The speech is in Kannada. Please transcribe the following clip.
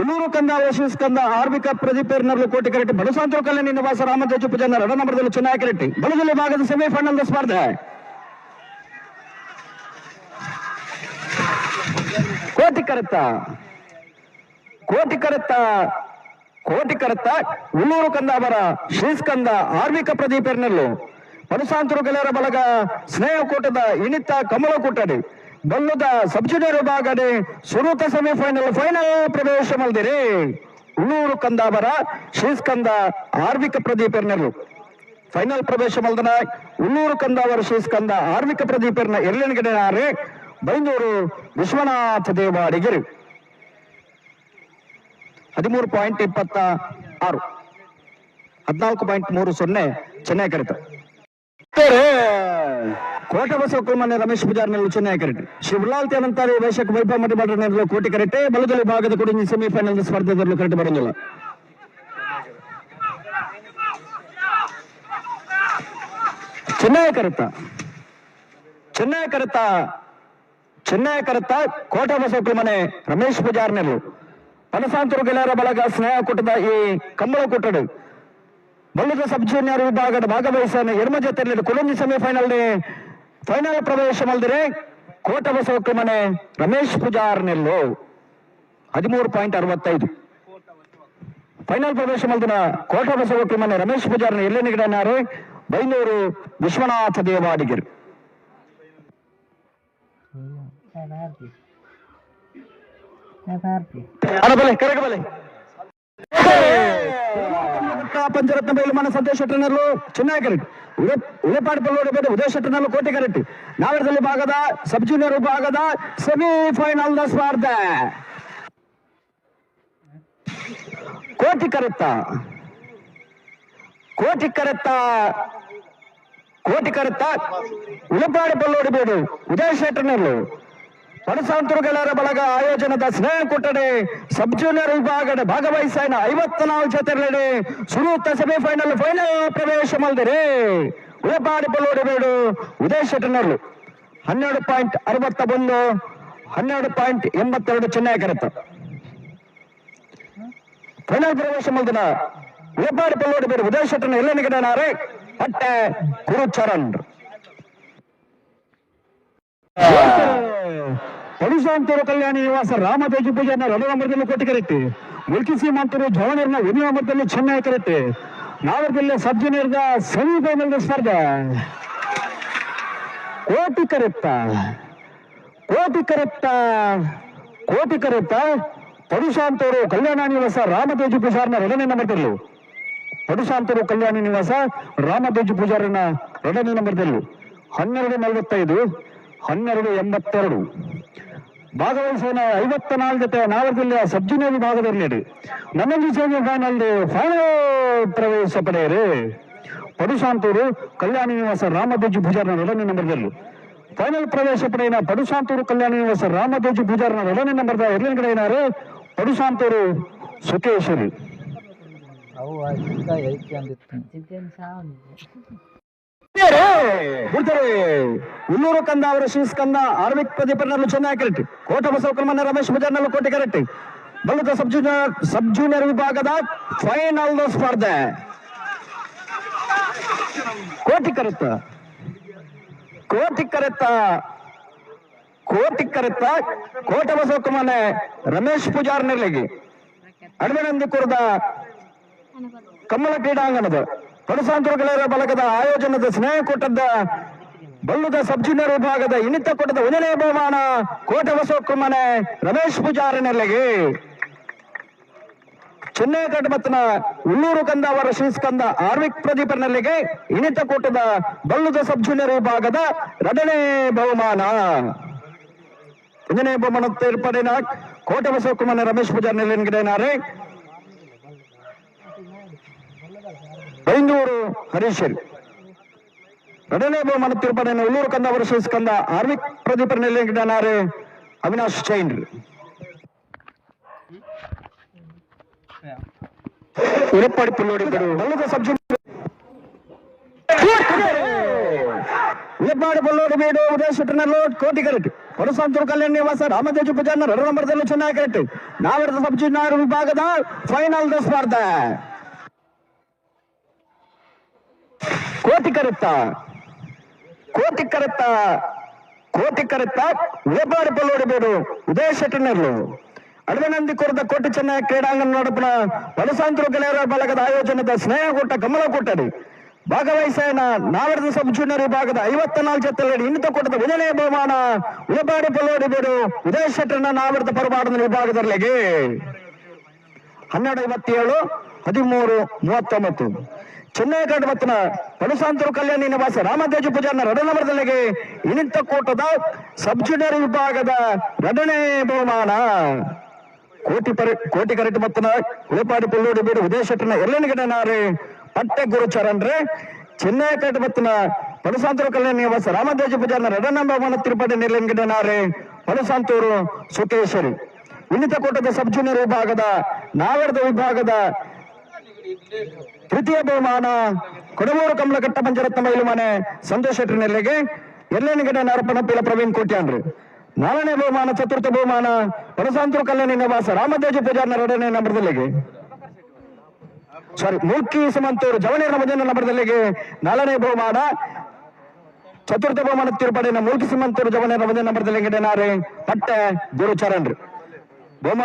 ಉಲ್ಲೂರು ಕಂದ ಓಶಿಸ್ ಕಂದ ಆರ್ವಿಕ ಪ್ರದೀಪೇರ್ನರ್ಲು ಕೋಟಿ ಕರೆಟ್ಟಿ, ಬಡಸಾಂತರ ಕಲ್ಯಾಣಿ ನಿವಾಸ ರಾಮದೇಜು ಪೂಜಾನ ರಡ ನಂಬರದಲ್ಲಿ ಚೆನ್ನೈ ಕರೆಟ್ಟಿ, ಬಲದಲ್ಲಿ ಭಾಗದ ಸೆಮಿಫೈನಲ್ ಸ್ಪರ್ಧೆ. ಕೋಟಿ ಕರೆತ್ತ ಕೋಟಿ ಕರೆತ್ತ ಕೋಟಿ ಕರೆತ್ತ ಉಲ್ಲೂರು ಕಂದ ಅವರ ಶ್ರೀಸ್ಕಂದ ಆರ್ವಿಕ ಪ್ರದೀಪೇರ್ನಲ್ಲು ಬಡಸಾಂತರು ಗೆಳೆಯರ ಬಳಗ ಸ್ನೇಹ ಕೂಟದ ಇಣಿತ ಕಮಲ ಕೂಟಡಿ. ಬಲ್ಲುದ ಸಬ್ ಜೂನಿಯರ್ ವಿಭಾಗಡೆ ಸುರೂತ ಸೆಮಿಫೈನಲ್ ಫೈನಲ್ ಪ್ರವೇಶ ಮಲ್ದಿರಿ. ಉಳ್ಳೂರು ಕಂದಾವರ ಶ್ರೀಸ್ಕಂದ ಆರ್ವಿಕ ಪ್ರದೀಪರ್ನರು ಫೈನಲ್ ಪ್ರವೇಶ ಮಲ್ದನ ಉಳ್ಳೂರು ಕಂದಾವರ ಶ್ರೀಸ್ಕಂದ ಆರ್ವಿಕ ಪ್ರದೀಪರ್ನ ಎರಡನೇ ಬೈಂದೂರು ವಿಶ್ವನಾಥ ದೇವಾಡಿಗಿರಿ. ಹದಿಮೂರು ಪಾಯಿಂಟ್ ಇಪ್ಪತ್ತ ಆರು. ಹದಿನಾಲ್ಕು ಪಾಯಿಂಟ್ ಮೂರು ಸೊನ್ನೆ, ಚೆನ್ನೈ ಕರೆತ ಕೋಟ ಬಸವಕುಮಾರ ರಮೇಶ್ ಪೂಜಾರ್ನಲ್ಲಿ ಚೆನ್ನೈ ಕರೆಕ್ಟ್ ಶಿವಲಾಲ್ ತೇನಂತಾರೆ ವೈಶಾಖ ವೈಭವ ಮಠ ನೆರಳು ಕೋಟಿ ಕರೆಕ್ಟೆ ಬಲದಲ್ಲಿ ಭಾಗದ ಕೊಡಿ ಸೆಮಿಫೈನಲ್ ಸ್ಪರ್ಧೆದಲ್ಲೂ ಕರೆಕ್ಟ್ ಬರೋದಿಲ್ಲ ಚೆನ್ನೈ ಕರೆತ ಚೆನ್ನೈ ಕರೆತ ಚೆನ್ನೈ ಕರೆತ ಕೋಟ ಬಸವಕುಮನೆ ರಮೇಶ್ ಪೂಜಾರ್ನೆರು ಪನಸಾಂತರು ಗೆಳೆಯರ ಬಳಗ ಸ್ನೇಹ ಕೂಟದ ಈ ಕಂಬಳ ಕೂಟಡು ಬಲ್ಲದ ಸಬ್ ಜೂನಿಯರ್ ವಿಭಾಗದ ಭಾಗವಹಿಸನ ಎಡಮ ಜೊತೆಯಲ್ಲಿ ಕುಲಂಜಿ ಸೆಮಿಫೈನಲ್ ಫೈನಲ್ ಪ್ರವೇಶ ಮಲ್ದಿರೆ ಕೋಟ ಬಸವಕ್ಕೆ ಮನೆ ರಮೇಶ್ ಪೂಜಾರ್ ನೆಲ್ಲು. ಹದಿಮೂರು ಪಾಯಿಂಟ್ ಅರವತ್ತೈದು. ಫೈನಲ್ ಪ್ರವೇಶ ಮಲ್ದಿನ ಕೋಟ ಬಸವಕ್ಕೆ ಮನೆ ರಮೇಶ್ ಪೂಜಾರ್ ಎಲ್ಲಿ ನಿಗಡನಾರು? ಬೈನೂರು ವಿಶ್ವನಾಥ ದೇವಾಡಿಗರು. ಕರಗಬಲೆ ಪಂಚರತ್ನ ಬೈಲುಮಾನ ಸಂತೋಷ್ ಶೆಟ್ಟನಲ್ಲು ಚೆನ್ನಾಗಿ ಕರೆಕ್ಟ್. ಉಳೆಪಾಡು ಪಲ್ಲೋಡಿ ಬೇರೆ ಉದಯ ಶೆಟ್ಟರ್ನಲ್ಲೂ ಕೋಟಿ ಕರೆಕ್ಟ್. ನಾಗರದಲ್ಲಿ ಭಾಗದ ಸಬ್ ಜೂನಿಯರ್ ವಿಭಾಗದ ಸೆಮಿಫೈನಲ್ ಸ್ಪರ್ಧೆ. ಕೋಟಿ ಕರೆತ್ತ. ಕೋಟಿ ಕರೆತ್ತ. ಕೋಟಿ ಕರೆತ್ತ. ಉಳಿಪಾಡಿ ಪಲ್ಲೋಡಿ ಬೇಡು ಉದಯ ಶೆಟ್ಟನಲ್ಲು ಪಣಸಾಂತರು ಗೆಳೆಯರ ಬಳಗ ಆಯೋಜನದ ಕೊಠಡಿ ಸಬ್ ಜೂನಿಯರ್ ವಿಭಾಗದ ಭಾಗವಹಿಸಿನ ಐವತ್ನಾಲ್ಕು ಜೊತೆಗಳಲ್ಲಿ ಸುರೂತ ಸೆಮಿಫೈನಲ್ ಫೈನಲ್ ಪ್ರವೇಶ ಮಲ್ದಿರಿ. ಉಳಪಾಡಿ ಪಲ್ಲೋಡಿಬೇಡು ಉದಯ ಟನ್ನರ್ಲು ಹನ್ನೆರಡು ಪಾಯಿಂಟ್ ಅರವತ್ತ ಒಂದು ಹನ್ನೆರಡು ಪಾಯಿಂಟ್ ಎಂಬತ್ತೆರಡು ಚೆನ್ನೈ ಕರೆತ ಫೈನಲ್ ಪ್ರವೇಶ ಮಲ್ದಿನ ಉಳಪಾಡಿ ಪಲ್ಲೋಡಿಬೇಡು ಉದಯ ಟನ್ನರ್ ಎಲ್ಲ ನಿಗಡನಾರೆ ಪಟ್ಟೆ ಗುರುಚರಣ್ ಪಡಿಸಾಂತೂರು ಕಲ್ಯಾಣ ನಿವಾಸ ಎರಡು ನಂಬರ್ದಲ್ಲಿ ಕೊಟ್ಟು ಕರೆಕ್ಟಿ ಮುಲ್ಕಿ ಸೀಮಾಂತರು ಜವನರ್ನ ವಿನಿಯ ನಂಬರ್ದಲ್ಲಿ ಚೆನ್ನೈ ಕರೆಕ್ಟಿ ನಾವರ್ದಲ್ಲಿ ಸಬ್ ಜೂನಿಯರ್ದ ಸೆಮಿಫೈನಲ್ ಸ್ಪರ್ಧೆ. ಕೋಟಿ ಕರೆಕ್ಟ ಕೋಟಿ ಕರೆಕ್ಟ ಕೋಟಿ ಕರೆಕ್ಟ ಪಡಿಸಾಂತೂರು ಕಲ್ಯಾಣ ನಿವಾಸ ರಾಮತೇಜು ಪೂಜಾರ್ನ ರಡನೆಯನ್ನ ನಂಬರ್ದಲ್ಲೂ. ಪಡಿಸಾಂತೂರು ಕಲ್ಯಾಣ ನಿವಾಸ ರಾಮತೇಜು ಪೂಜಾರನ ರಡನೆಯನ್ನ ನಂಬರ್ದಲ್ಲೂ. ಹನ್ನೆರಡು ನಲವತ್ತೈದು, ಹನ್ನೆರಡು ಎಂಬತ್ತೆರಡು. ಭಾಗವಹಿಸೋಣ. ಐವತ್ತ ನಾಲ್ಕು ಜೊತೆ ನಾವರ್ದಲ್ಲಿ ಸಬ್ ಜೂನಿಯರ್ ವಿಭಾಗದಲ್ಲಿ ನನ್ನೊಂದು ಸೆಮಿ ಫೈನಲ್ ಫೈನಲ್ ಪ್ರವೇಶ ಪಡೆಯರು. ಪಡುಶಾಂತೂರು ಕಲ್ಯಾಣ ನಿವಾಸ ರಾಮದೇಜಿ ಪೂಜಾರನ ಎರಡನೇ ನಂಬರ್ದಲ್ಲಿ. ಫೈನಲ್ ಪ್ರವೇಶ ಪಡೆಯಿನ ಪಡುಶಾಂತೂರು ಕಲ್ಯಾಣ ನಿವಾಸ ರಾಮದೇಜಿ ಪೂಜಾರನ ಎರಡನೇ ನಂಬರ್ದ ಎರಡನೇ ಕಡೆ ಏನಾರು? ಪಡುಶಾಂತೂರು ಸುಖೇಶ್ವರಿ ಅವು ಬಿಡ್ತಾರೆ ಕಂದ ಅವರ ಶ್ರೀಸ್ಕಂದ ಆರ್ವಿಕ್ ಪ್ರದೀಪನಲ್ಲೂ ಚೆನ್ನಾಗಿ ಕರೆಕ್ಟ್. ಕೋಟ ಬಸವಕರ್ಮನ ರಮೇಶ್ ಬಜಾರ್ನಲ್ಲೂ ಕೋಟೆ ಕರೆಕ್ಟ್. ಬಲ್ಲದ ಸಬ್ ಜೂನಿಯರ್ ಸಬ್ ಜೂನಿಯರ್ ವಿಭಾಗದ ಫೈನಲ್ ಸ್ಪರ್ಧೆ. ಕೋಟಿ ಕರೆತ್ತ. ಕೋಟಿ ಕರೆತ್ತ. ಕೋಟಿ ಕರೆತ್ತ. ಕೋಟ ಬಸವಕರ್ಮನೆ ರಮೇಶ್ ಪೂಜಾರ್ ನೆಲೆಗೆ ಅಡವೆನಂದಿಕುರದ ಕಮಲ ಕ್ರೀಡಾಂಗಣದ. ಹೊಲಸಾಂತರ ಗೆಳೆಯರ ಬಳಗದ ಆಯೋಜನದ ಸ್ನೇಹ ಕೂಟದ ಬಲ್ಲುದ ಸಬ್ ಜೂನಿಯರ್ ವಿಭಾಗದ ಇನಿತ ಕೂಟದ ಒಂದನೇ ಬಹುಮಾನ ಕೋಟೆ ಬಸವಕುಮ್ಮನೆ ರಮೇಶ್ ಪೂಜಾರಿ ನೆಲೆಗೆ ಚೆನ್ನೈ ಕಟಮತ್ನ ಉಳ್ಳೂರು ಕಂದ ಅವರ ಶ್ರೀಸ್ಕಂದ ಆರ್ವಿಕ್ ಪ್ರದೀಪ ನೆಲೆಗೆ ಇನಿತ ಕೂಟದ ಬಲ್ಲುದ ಸಬ್ ಜೂನಿಯರ್ ವಿಭಾಗದ ಎರಡನೇ ಬಹುಮಾನ. ಒಂದನೇ ಬಹುಮಾನ ಏರ್ಪಡಿನ ಕೋಟೆ ಬಸವಕುಮ್ಮನೆ ರಮೇಶ್ ಪೂಜಾರಿ ನೆಲೆಗೆ ಬೈಂದೂರು ಹರೀಶರ್ ಎರಡನೇ ಬಹುಮಾನ ತಿರುಪತಿಯನ್ನು ಉಳ್ಳೂರು ಕಂದ ಅವರು ಶ್ರೀಸ್ಕಂದ ಆರ್ವಿಕ್ ಪ್ರದೀಪ ನೆಲೆಗಿಡನಾರೆ ಅವಿನಾಶ್ ಜೈನ್ ಉರಪ್ಪಾಡಿ ಪುಲ್ಲೋಡಿದ್ದರು ಬಲ್ಲದ ಸಬ್ಜು ಉರಪ್ಪಾಡಿ ಪುಲ್ಲೋಡಿ ಬೇಡು ಉದಯ ಶೆಟ್ಟನಲ್ಲೂ ಕೋಟಿ ಕರೆಕ್ಟ್ ಪರಸಂತೂರು ಕಲ್ಯಾಣ ನಿವಾಸ ರಾಮದೇಜು ಪೂಜಾನ ಎರಡು ನಂಬರ್ದಲ್ಲೂ ಚೆನ್ನಾಗಿ ಕರೆಕ್ಟ್ ನಾವಿರದ ಸಬ್ ಜೂನಿಯರ್ ವಿಭಾಗದ ಫೈನಲ್ ಸ್ಪರ್ಧೆ ಕೋಟಿ ಕರುತ್ತ. ಕೋಟಿ ಕರುತ್ತ. ಕೋಟಿ ಕರುತ್ತ. ವ್ಯಾಪಾರ ಪಲ್ಲೋಡಿಬೇಡು ಉದಯ ಶೆಟ್ಟನರ್ಲು. ಅಡವನಂದಿ ಕೊರದ ಕೋಟಿ ಚೆನ್ನಾಗಿ ಕ್ರೀಡಾಂಗಣ ನಡುಪನ ಬಲಸಾಂತರ ಗೆಳೆಯರ ಬಳಗದ ಆಯೋಜನದ ಸ್ನೇಹಕೂಟ ಕಮಲಕೂಟಡಿ ಭಾಗವಹಿಸೇನ ನಾವರದ ಸಬ್ ಜೂನಿಯರ್ ವಿಭಾಗದ ಐವತ್ತ ನಾಲ್ಕು ಜೊತೆಯಲ್ಲಿ ಇನ್ನಿತ ಕೂಟದ ಮೊದಲನೇ ಬಹುಮಾನ. ಪಲ್ಲೋಡಿ ಬೇಡು ಉದಯ ಶೆಟ್ಟಣ್ಣ ನಾವರದ ಪರಮಾಡದ ವಿಭಾಗದಲ್ಲಿಗೆ. ಹನ್ನೆರಡು ಐವತ್ತೇಳು, ಹದಿಮೂರು, ಮೂವತ್ತೊಂಬತ್ತು. ಚೆನ್ನೈ ಮತ್ತಿನ ಪಡುಸಾಂತರು ಕಲ್ಯಾಣಿ ನಿವಾಸ ರಾಮದೇಜು ಪೂಜಾರ್ನ ರಡನವರದಲ್ಲಿಗೆ ಇನಿತ ಕೂಟದ ಸಬ್ ಜೂನಿಯರ್ ವಿಭಾಗದ ಎರಡನೇ ಬಹುಮಾನ. ಕೋಟಿ ಪರಿ, ಕೋಟಿ ಕರೆಟ್ ಮತ್ತನ ಉಳಿಪಾಡಿ ಪುಲ್ಲೋಡಿ ಬೀಡು ಶೆಟ್ಟನ ಎರಡನೇ ಪಟ್ಟೆ ಗುರುಚರನ್ರೆ ಚೆನ್ನೈ ಕಟ್ ಮತ್ತಿನ ಪಡುಸಾಂತರು ಕಲ್ಯಾಣ ನಿವಾಸ ರಾಮದೇಜು ಪೂಜಾರ್ನ ರಡನ ಬಹುಮಾನ ತಿರುಪತಿ ನಿರ್ಲಿಂಗಡನಾರೆ ಪಡುಸಾಂತೂರು ಸುಕೇಶ್ವರಿ ಇನ್ನಿತ ಕೂಟದ ಸಬ್ ಜೂನಿಯರ್ ವಿಭಾಗದ ನಾವರದ ವಿಭಾಗದ ತೃತೀಯ ಬಹುಮಾನ ಕೊಡಮೂರು ಕಮಲಘಟ್ಟ ಪಂಚರತ್ನ ಮೈಲು ಮನೆ ಸಂತೋಷ್ ಶೆಟ್ಟಿ ನೆಲೆಗೆ ಎರಡನೇ ಗಡ ನಾರಪ್ಪನ ಪಿಲ ಪ್ರವೀಣ್ ಕೋಟ್ಯಾನ್ರಿ ನಾಲ್ಕನೇ ಬಹುಮಾನ, ಚತುರ್ಥ ಬಹುಮಾನ ಪರಸಾಂತರು ಕಲ್ಯಾಣಿ ನಿವಾಸ, ರಾಮದೇಜ ಪೂಜಾರ್ನ ಎರಡನೇ ನಂಬರ್ದಲ್ಲಿಗೆ. ಸಾರಿ ಮೂರ್ತಿ ಸುಮಂತೂರು ಜವನೇರ ಮಧ್ಯಾಹ್ನ ನಂಬರ್ದಲ್ಲಿಗೆ ನಾಲ್ಕನೇ ಬಹುಮಾನ, ಚತುರ್ಥ ಬಹುಮಾನ ತಿರುಪಡಿನ ಮೂರ್ತಿ ಸುಮಂತೂರು ಜವನೇರ ಮಧ್ಯಾಹ್ನ ನಂಬರ್ದಲ್ಲಿ ಪಟ್ಟೆ ಗುರುಚರಣ್ರಿ ಬಹುಮಾನ